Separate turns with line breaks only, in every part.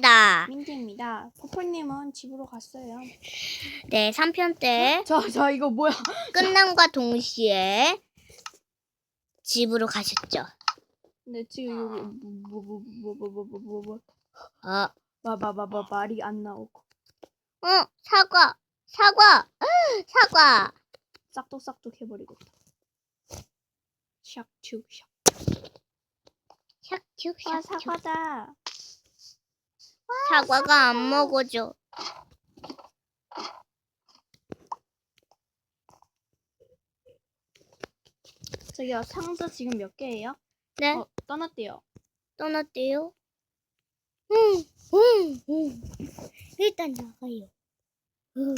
다
민트입니다. 포폴님은 집으로 갔어요.
네, 3편 때
자, 자, 이거 뭐야?
끝남과 동시에 집으로 가셨죠.
근데 지금 여기 뭐, 뭐, 뭐, 뭐, 뭐, 뭐, 뭐, 뭐,
어,
마, 마, 마, 마, 말이 안 나오고
어, 사과, 사과, 사과.
싹둑싹둑 해버리겠다. 샥슉 샥.
샥슉,
와,
샥슉.
사과다.
사과가 안 먹어져.
저기요, 상자 지금 몇 개예요?
네,
어, 떠났대요.
떠났대요. 응, 응, 응. 일단 나가요. 응,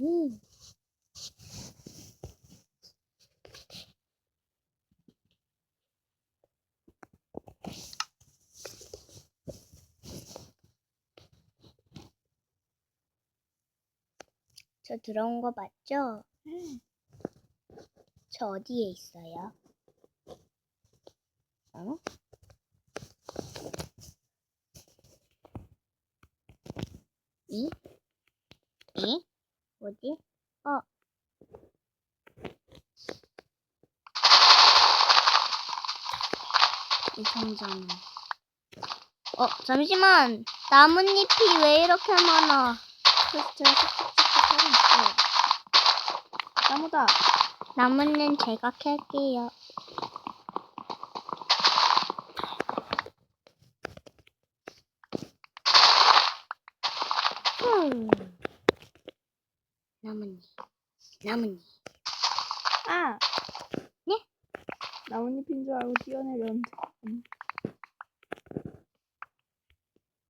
응. 저 들어온 거 맞죠?
음,
저 어디에 있어요? 어? 이? 이? 뭐지? 어. 이 상자는. 어, 잠시만. 나뭇잎이 왜 이렇게 많아?
그래서 제가 싹둑싹둑 하고 있어요. 나무다.
나뭇잎 제가 캘게요. 음. 나뭇잎, 나뭇잎.
아!
네?
나뭇잎인 줄 알고 뛰어내렸는데. 음,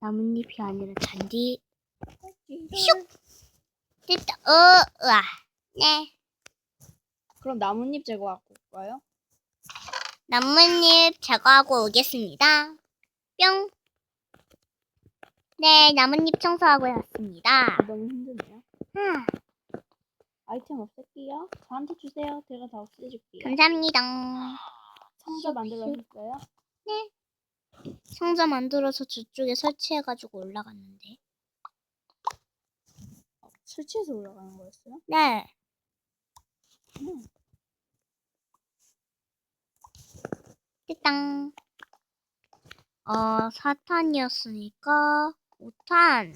나뭇잎이 아니라 잔디.
슉!
됐다. 어, 으아. 네.
그럼 나뭇잎 제거하고 올까요?
나뭇잎 제거하고 오겠습니다. 뿅. 네, 나뭇잎 청소하고 왔습니다.
너무 힘드네요.
아,
아이템 없앨게요. 저한테 주세요. 제가 다 없애줄게요.
감사합니다.
상자 만들어주세요.
상자 만들어서 저쪽에 설치해가지고 올라갔는데.
설치해서 올라가는 거였어요?
네.
음.
띠땅. 어, 4탄이었으니까 5탄.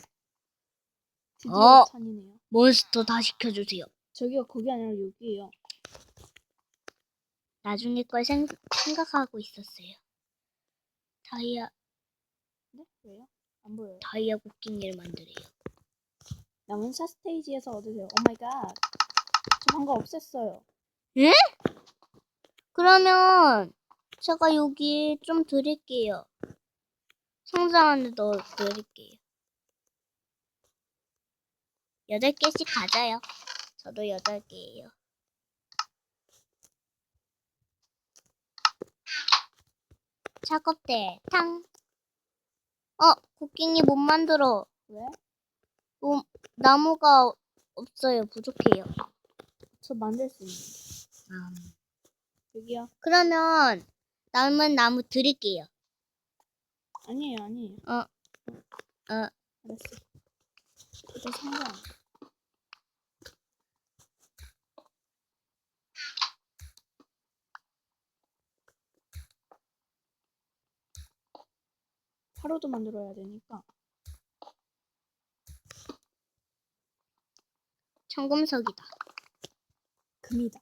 드디어
어.
찬이네요.
몬스터 다 시켜주세요.
저기요, 거기 아니라 여기에요.
나중에 걸 생, 생각하고 있었어요. 다이아,
네? 왜요? 안 보여요.
다이아 곡괭이를 만들어요.
남은 샷 스테이지에서 얻으세요. 오 마이 갓. 저 방금 없앴어요.
그러면 제가 여기 좀 드릴게요. 상자 안에 넣어 드릴게요. 여덟 개씩 가져요. 저도 여덟 개예요. 작업대 탕. 어, 곡괭이 못 만들어.
왜?
뭐, 나무가 없어요. 부족해요.
저 만들 수 있는데. 여기요.
그러면 남은 나무 드릴게요.
아니에요, 아니에요.
어, 어.
알았어. 일단 상자. 돼. 하루도 만들어야 되니까.
청금석이다.
금이다.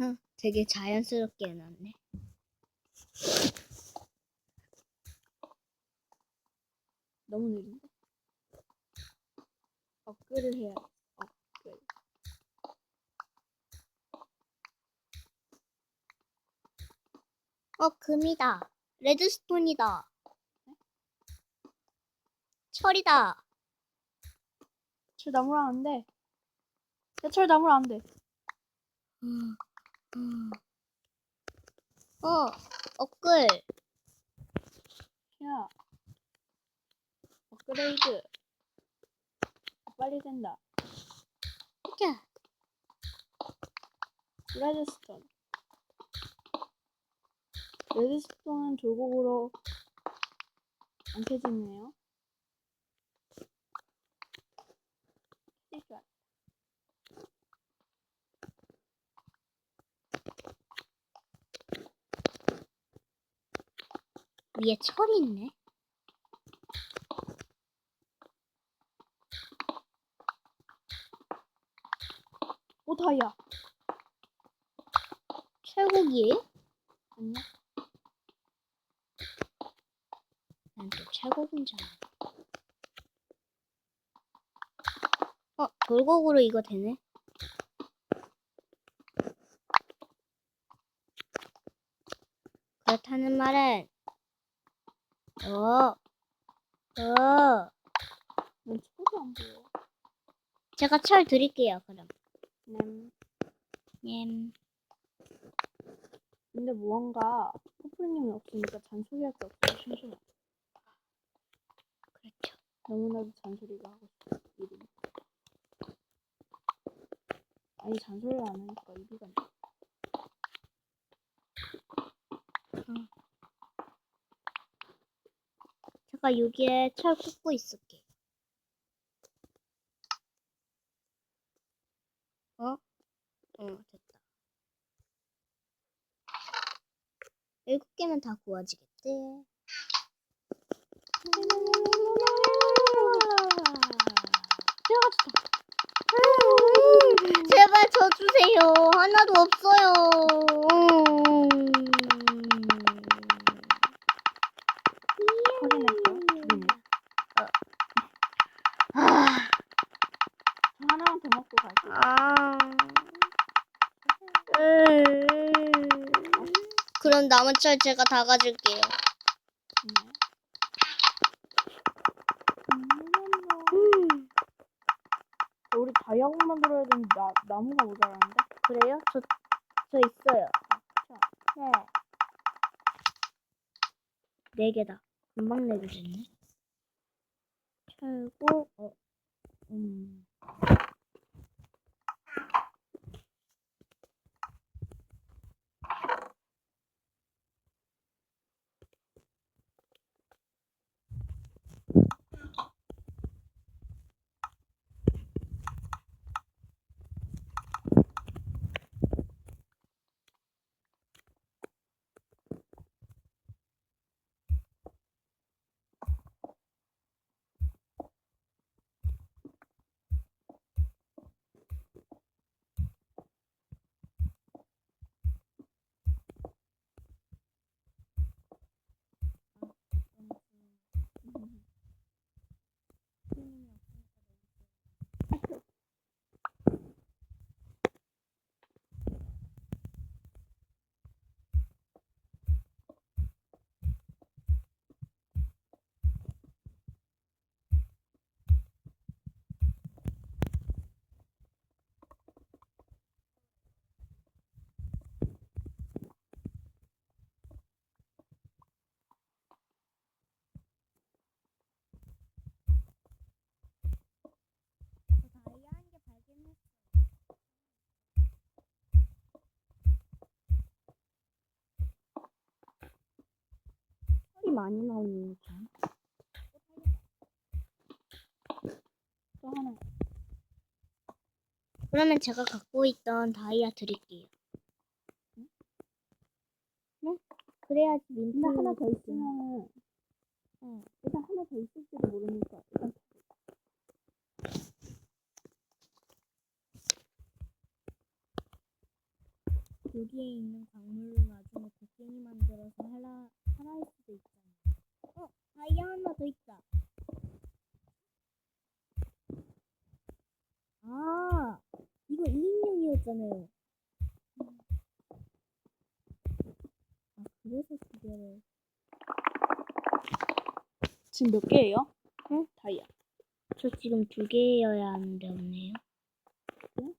응, 되게 자연스럽게 해놨네.
너무 느린데? 업글을 해야 돼. 업글.
어, 금이다. 레드스톤이다. 철이다.
나무랑 안 돼. 야, 철 나무랑 안 돼.
음, 음. 어, 업글.
야. 업그레이드. 빨리 된다.
자,
레드스톤. 레드스톤은 돌고구로 안 켜지네요. 켜질 줄 알았어.
위에 철이 있네.
오, 다이아.
철곡이에요?
아니야?
난또 철곡인 줄 알아. 어, 돌곡으로 이거 되네. 그렇다는 말은, 어, 어,
난 초도 안 보여.
제가 철 드릴게요, 그럼.
Nem.
님,
근데 무언가 퍼플님이 없으니까 잔소리할 게 없어서 심심해.
그렇죠.
너무나도 잔소리가 하고 싶어. 이름이. 아니 잔소리를 안 하니까 이리가 나.
제가 여기에 철 꽂고 있을게. 어? 어, 됐다. 일곱 개면 다?
들어가졌다.
제발 저 주세요. 하나도 없어요.
두개네.
아,
저 하나만 더 먹고 갈게요.
아. 음. 그럼 남은 철 제가 다 가질게요.
네.
음.
우리 다이아몬드 만들어야 되는데 나, 나무가 모자라는데?
그래요? 저, 저 있어요.
자,
네. 네 개다. 금방 내주셨네. 철고, 어, 음. 다이아 한 개 발견했어.
털이 많이 나오는 참. 또 하나.
그러면 제가 갖고 있던 다이아 드릴게요. 네? 그래야지 민트.
근데 하나 더 있으면
응.
일단 하나 더 있을지도 모르니까 일단
여기에 있는 광물로 나중에 곡괭이 만들어서 하나 하나일 수도 있잖아. 어, 다이아 하나 더 있다. 아, 이거 2인용이었잖아요. 아, 그래서 두 개를.
지금 몇 개예요?
응?
다이아.
저 지금 두 개여야 하는데 없네요.
응?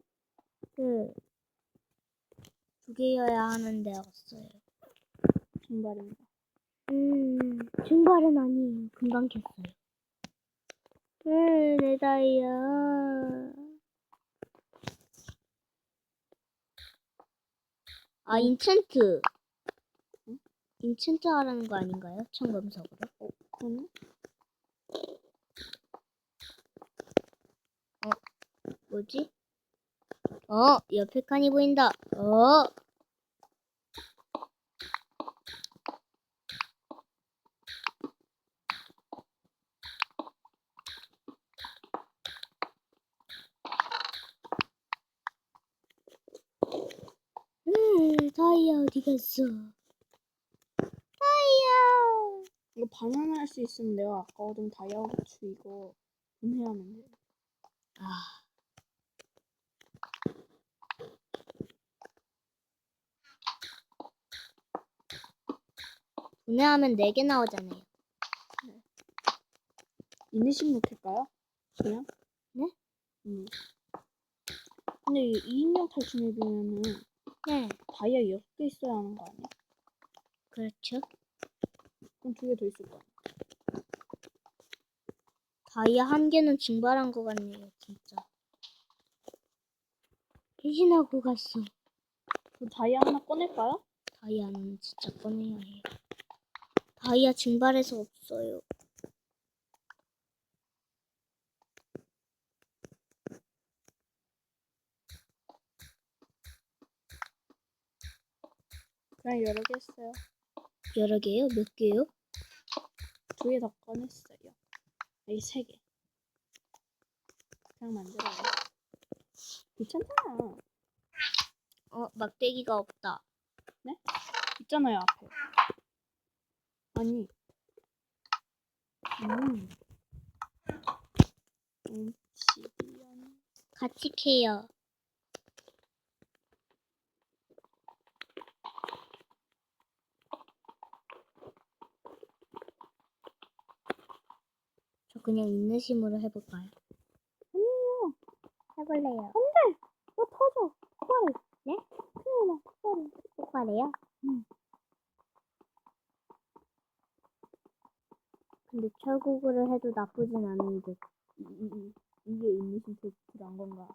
그, 두 개여야 하는데 없어요.
증발입니다.
음, 증발은 아니에요. 금방 켰어요. 음, 내 다이아. 아, 인챈트. 인챈트 하라는 거 아닌가요? 청검석으로.
어, 그러 어,
뭐지? 어, 옆에 칸이 보인다. 어. 어디 갔어? 다이아.
이거 바나나 할 수 있으면 내가 아까 얻은 다이아 고추 이거 분해하면 돼.
아. 분해하면 4개 나오잖아요.
이니식 놓을까요? 그냥?
네?
음. 근데 이 2인용 탈춤이면은
네.
다이아 6개 있어야 하는 거 아니야?
그렇죠.
그럼 두 개 더 있을 거야.
다이아 한 개는 증발한 것 같네요, 진짜. 배신하고 갔어.
그 다이아 하나 꺼낼까요?
다이아는 진짜 꺼내야 해요. 다이아 증발해서 없어요.
그냥 여러 개 했어요.
여러 개요? 몇 개요?
두 개 더 꺼냈어요. 여기 세 개. 그냥 만들어요. 귀찮잖아.
어, 막대기가 없다.
있잖아요, 앞에. 아니. 음. 옴시디언.
같이 캐요. 그냥 인내심으로 해볼까요?
아니에요.
해볼래요.
어, 터져. 폭발해.
네?
큰일 나, 폭발해.
똑바래요?
응.
근데 철국으로 해도 나쁘진 않은 듯.
이, 이, 이, 이게 인니신 테스트란 건가?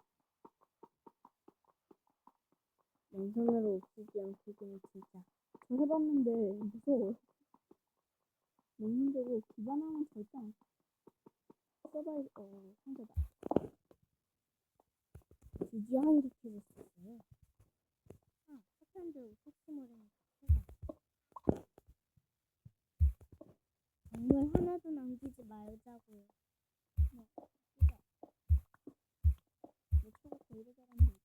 맨손으로 없애지 않고는 진짜.
저 해봤는데 무서워요. 너무 힘들고 기반하면 절대 안 써봐야 어 상대다.
드디어 한개 캐봤어요. 아, 속심을 해니까 작물 하나도 남기지 말자고요.
내 초가 제일 잘하는 거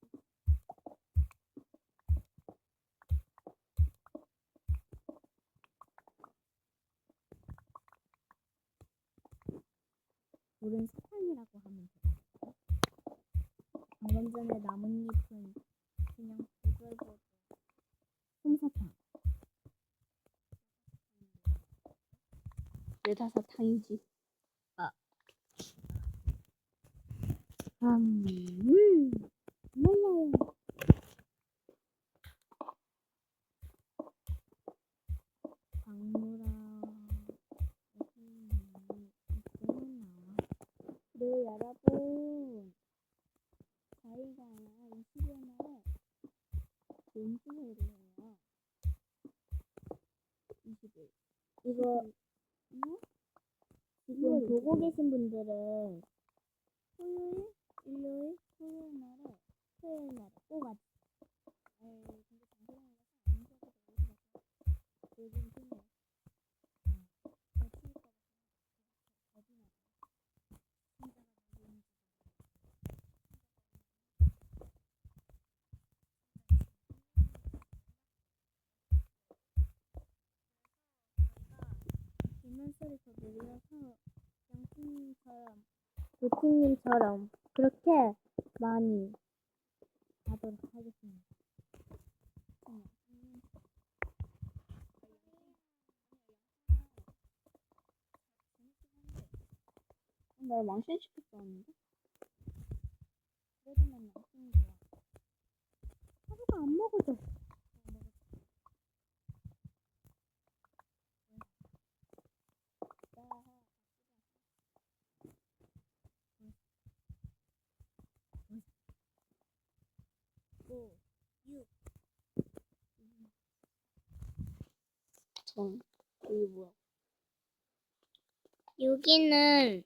물은 석탄이라고 하면 돼요. 방금 전에 나뭇잎은 그냥 보글보글 솜사탕.
네다섯 탕이지.
음, 음, 몰라요. 강물아, 여기 있구나.
네 여러분 저희가 20일 날에 연주회를 해요. 20일.
이거
이거
지금 보고 계신 분들은
토요일, 일요일, 토요일 날에
토요일 날에 꼭 와주세요.
에이 근데 방송을 해서 안 갔어? 요즘 생각. 저 치니까 어디 나? 진짜가 너무
뒷문 소리 더 늘려서 양팀님처럼 도티님처럼 그렇게 많이 하도록 하겠습니다.
나 망신 알았는데.
그래도 난 양팀이 좋아. 하루가 안 먹어져.
전 이게 뭐야?
여기는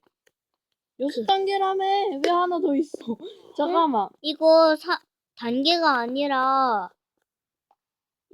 여섯 단계라며 왜 하나 더 있어? 잠깐만.
이거 사 단계가 아니라